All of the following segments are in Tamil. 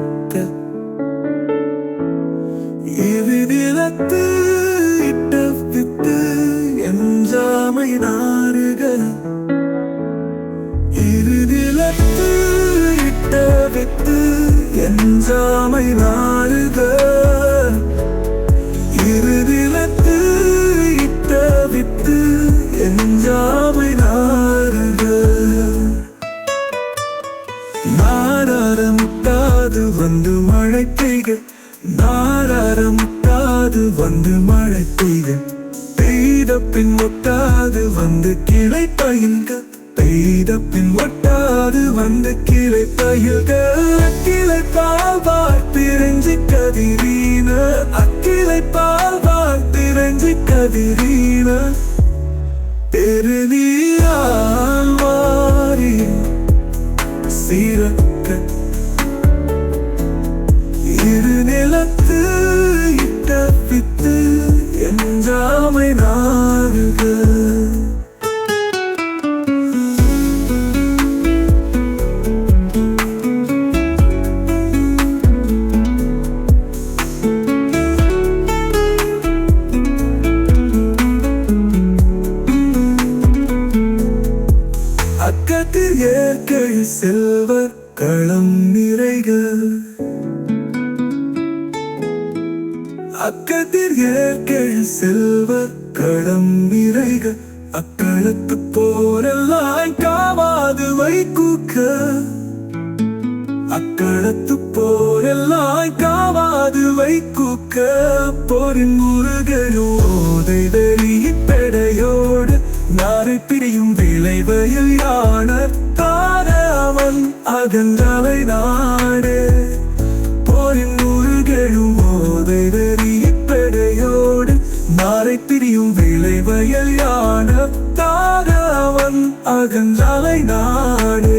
சீரத்த இது நிலத்து இட்ட வித்து எஞ்சாமை நாறுகள் இது நிலத்து இட்ட வித்து எஞ்சாமை நாறுகள் இரு வந்து மழை பெய்க நாரமுட்டாது வந்து மழை பெய்க பெய்த பின் ஒட்டாது வந்து கிளை பயில்க. பெய்த பின் ஒட்டாது வந்து கிளை பயில்க. அக்கிளை பாவார் பிரிஞ்சு கதிரீன. அக்கிளை பாவார் பிரிஞ்சு கதிரீன. தெரு நாடுக அக்கத்தில் ஏற்கை செல்வர் களம் நிறைகள். அக்கத்தில் ஏற்கள் செல்வ களம் நிறைக அக்களத்து போரெல்லாம் காவாது வைக்கூக்க அக்களத்து போரெல்லாம் காவாது வைக்கூக்க போரின் முருகனோதை பெடையோடு நாரை பிரியும் விளைவையில் யானர் தார அவன் அகன்றவை பிரியும் விளைவையில் யானர் அவன் அகன்றவை நாடு.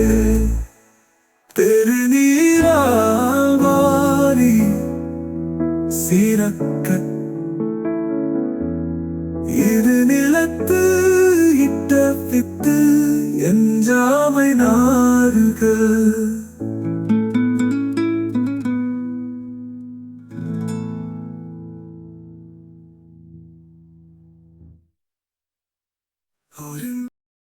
பெருநீரால் மாறி சீரக்க இது நிலத்து இட்ட வித்து Oh.